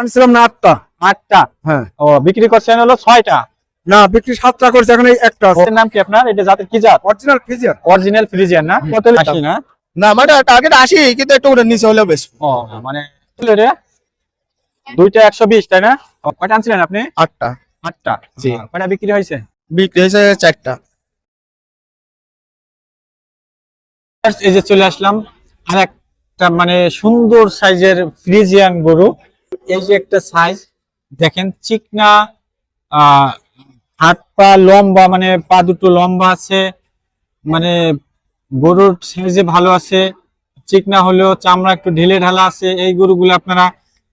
আনছিলাম না আটটা। আটটা? হ্যাঁ। ও বিক্রি করছেন হলো ছয়টা? না বিক্রি সাতটা করছে এখন একটা ওর নাম কি আপনার? এটা জাতের কি জাত? অরিজিনাল ফিজিয়ার অরিজিনাল ফ্রিজিয়ান না? কত আশি না? না আমার টার্গেট আসি কিন্তু একটু ওটা নিচে হলেও বেশ। ও মানে দুইটা একশো বিশ তাই না? কয়টা আনছিলেন আপনি? আটটা। আটটা। জি। কয়টা বিক্রি হয়েছে? বিক্রি হয়েছে চারটা। এই যে চলে আসলাম আর একটা মানে সুন্দর সাইজের ফ্রিজিয়ান গরু। এই যে একটা সাইজ দেখেন চিকনা হাত পা লম্বা মানে পা দুটো লম্বা আছে মানে গরুর সাইজে ভালো আছে, চিকনা হলেও চামড়া একটু ঢিলে ঢালা আছে, এই গরুগুলো আপনারা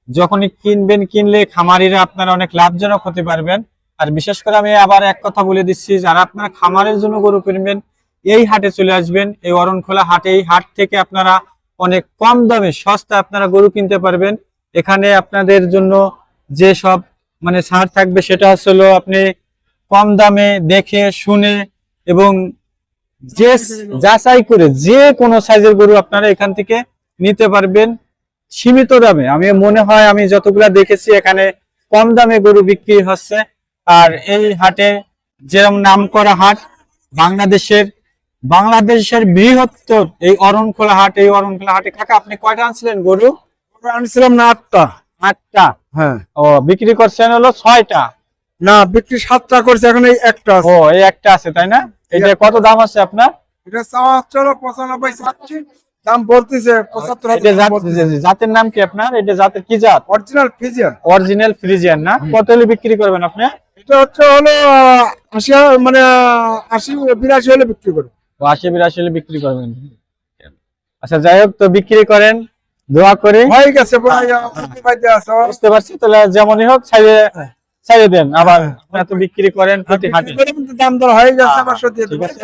যখনই কিনবেন, কিনলে খামারিরা আপনারা অনেক লাভজনক হতে পারবেন। আর বিশেষ করে আমি আবার এক কথা বলে দিচ্ছি, যারা আপনারা খামারের জন্য গরু কিনবেন, এই হাটে চলে আসবেন, এই অরণখোলা হাটে, এই হাট থেকে আপনারা অনেক কম দামে সস্তা আপনারা গরু কিনতে পারবেন। এখানে আপনাদের জন্য যে সব মানে ছাড় থাকবে সেটা হলো আপনি কম দামে দেখে, শুনে এবং যে যাচাই করে যে কোনো সাইজের গরু আপনারা এখান থেকে নিতে পারবেন সীমিত দামে। আমি, মনে হয় আমি যতগুলা দেখেছি এখানে কম দামে গরু বিক্রি হচ্ছে। আর এই হাটে যেরকম নাম করা হাট, বাংলাদেশের বাংলাদেশের বৃহত্তর এই অরণখোলা হাট, এই অরণখোলা হাটে কাকা আপনি কয়টা আনছিলেন গরু? আনছিলাম না আটটা। আটটা? হ্যাঁ। ও বিক্রি করছেন হলো ছয়টা? না বিক্রি সাতটা করছে এখন এই একটা ও এই একটা আছে তাই না? এটা কত দাম আছে আপনার? এটা চাওয়া পঁচানব্বই চাচ্ছি। দাম বলতেছে পঁচাত্তর জাতের নাম কি আপনার? এটা জাতের কি জাত? অরিজিনাল ফিজিয়ার অরিজিনাল ফ্রিজিয়ান না? কত হলে বিক্রি করবেন আপনি? এটা হচ্ছে হলো আশি মানে আশি বিরাশি হলে বিক্রি করব। ও আশি বিরাশি হলে বিক্রি করবেন। আচ্ছা যাই হোক তো বিক্রি করেন। দোয়া করে। হয়ে গেছে বুঝতে আছে। বুঝতে পারছি তাহলে যেমনই হোক ছাইড়ে ছাইড়ে দেন। আবার আপনারা তো বিক্রি করেন প্রতি হাটে। দাম দর হয়ে গেছে আবার সত্যি ঠিক আছে,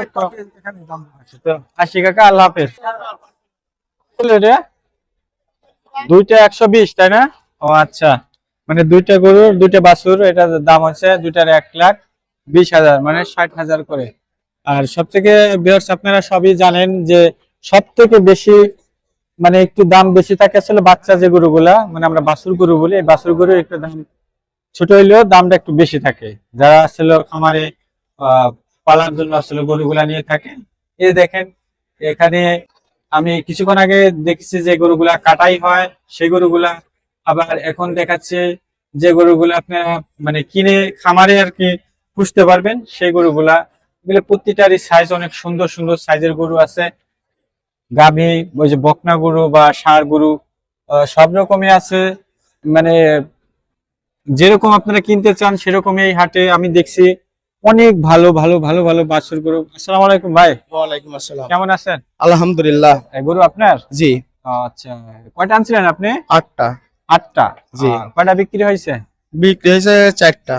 এখানে দাম দর আছে। তো আশি কাকা আল্লাহ হাফেজ। দুইটা একশো বিশ তাই না? ও আচ্ছা মানে দুইটা গরুর দুইটা বাছুর এটার দাম হচ্ছে দুইটার এক লাখ বিশ হাজার মানে ষাট হাজার করে। আর সব থেকে আপনারা সবই জানেন যে সব থেকে বেশি মানে একটু দাম বেশি থাকে আসলে বাচ্চা যে গরুগুলা মানে আমরা বাছুর গরু বলি, এই বাছুর গরু একটু দাম ছোট হইলেও দামটা একটু বেশি থাকে। যারা আসলে খামারে পালার জন্য আসলে গরুগুলা নিয়ে থাকে এ দেখেন, এখানে আমি কিছুক্ষণ আগে দেখছি যে গরুগুলা কাটাই হয়, সেই গরুগুলা আবার এখন দেখাচ্ছে যে গরুগুলা আপনারা মানে কিনে খামারে আর কি পুষতে পারবেন, সেই গরুগুলা। এগুলো প্রতিটারই সাইজ অনেক সুন্দর সুন্দর সাইজের গরু আছে। গাভী ওই যে বকনা গরু বা ষাঁড় গরু সব রকমই আছে। মানে যেরকম আপনারা কিনতে চান সেরকমই এই হাটে আমি দেখছি অনেক ভালো ভালো ভালো ভালো বাছুর গরু। আসসালামু আলাইকুম ভাই। ওয়ালাইকুম আসসালাম। কেমন আছেন? আলহামদুলিল্লাহ। গরু আপনার? জি। আচ্ছা কয়টা আনছিলেন আপনি? আটটা। আটটা। জি। কয়টা বিক্রি হয়েছে? বিক্রি হয়েছে চারটা।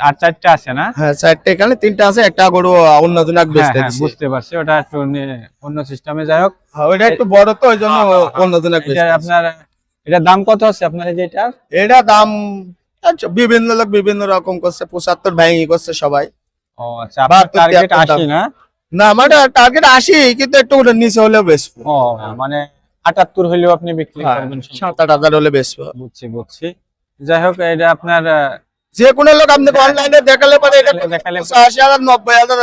আর চারটা আছে না? হ্যাঁ চারটে এখানে তিনটা আছে একটা গরু অন্য জনক হ্যাঁ, বেচতে হ্যাঁ, দিছে। বুঝতে পারছি ওটা একটু অন্য সিস্টেমে যাই হোক। হ্যাঁ, ওইটা একটু বড় তো ওই জন্য অন্য জনক এটা আপনার এটার দাম কত আছে আপনার এই যে এটার এটা দাম বিভিন্ন লোক বিভিন্ন রকম করছে পঁচাত্তর ভেঙে করছে সবাই। ও আচ্ছা আপনার টার্গেট দাম। না? না আমার টার্গেট আশি কিন্তু একটু ওটা নিচে হলেও বেচবো। ও মানে আটাত্তর হলেও আপনি বিক্রি করবেন। সাত আট হাজার হলে বেচবো। বুঝছি বুঝছি। যাই হোক এটা আপনার যে কোনো লোক আপনাকে অনলাইনে দেখালে পরে এটা আশি হাজার নব্বই হাজার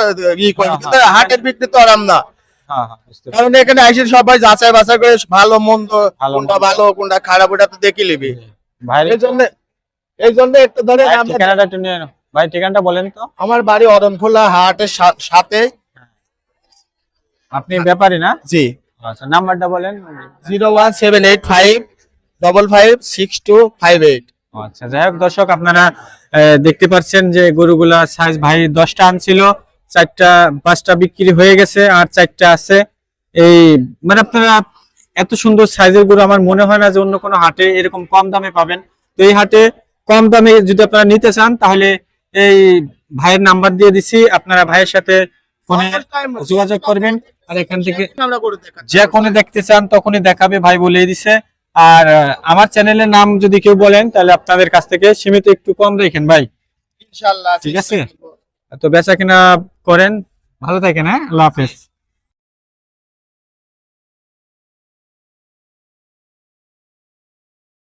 করে। হ্যাঁ, হাটের বিক্রি তো আরাম না। হ্যাঁ হ্যাঁ। কারণ এখানে এসে সবাই যাচাই বাছাই করে ভালো মন্দ কোনটা ভালো কোনটা খারাপ ওটা তো দেখে নিবি। এই জন্য এই জন্য একটু ধরে। ভাই ঠিকানাটা বলেন তো। আমার বাড়ি অরণখোলা হাটের সাথে। আপনি ব্যাপারী না? জি। আচ্ছা নাম্বারটা বলেন। Zero one seven eight five double five six two five eight. আচ্ছা যাই হোক দর্শক আপনারা দেখতে পাচ্ছেন যে গরুগুলা সাইজ ভাই দশটা আনছিল চারটা পাঁচটা বিক্রি হয়ে গেছে আর চারটা আছে। এই মানে আপনারা এত সুন্দর সাইজের গরু আমার মনে হয় না যে অন্য কোনো হাটে এরকম কম দামে পাবেন। তো এই হাটে কম দামে যদি আপনারা নিতে চান তাহলে এই ভাইয়ের নাম্বার দিয়ে দিছি আপনারা ভাইয়ের সাথে ফোনে যোগাযোগ করবেন। আর এখান থেকে দেখাচ্ছি। যখনই দেখতে চান তখনই দেখাবে ভাই বলে দিছে। আর আমার চ্যানেলের নাম যদি কেউ বলেন তাহলে আপনাদের কাছ থেকে সীমিত একটু কম দেখেন ভাই। ইনশাআল্লাহ ঠিক আছে? তো বেচা কিনা করেন। ভালো থাকেন হ্যাঁ? আল্লাহ হাফেজ।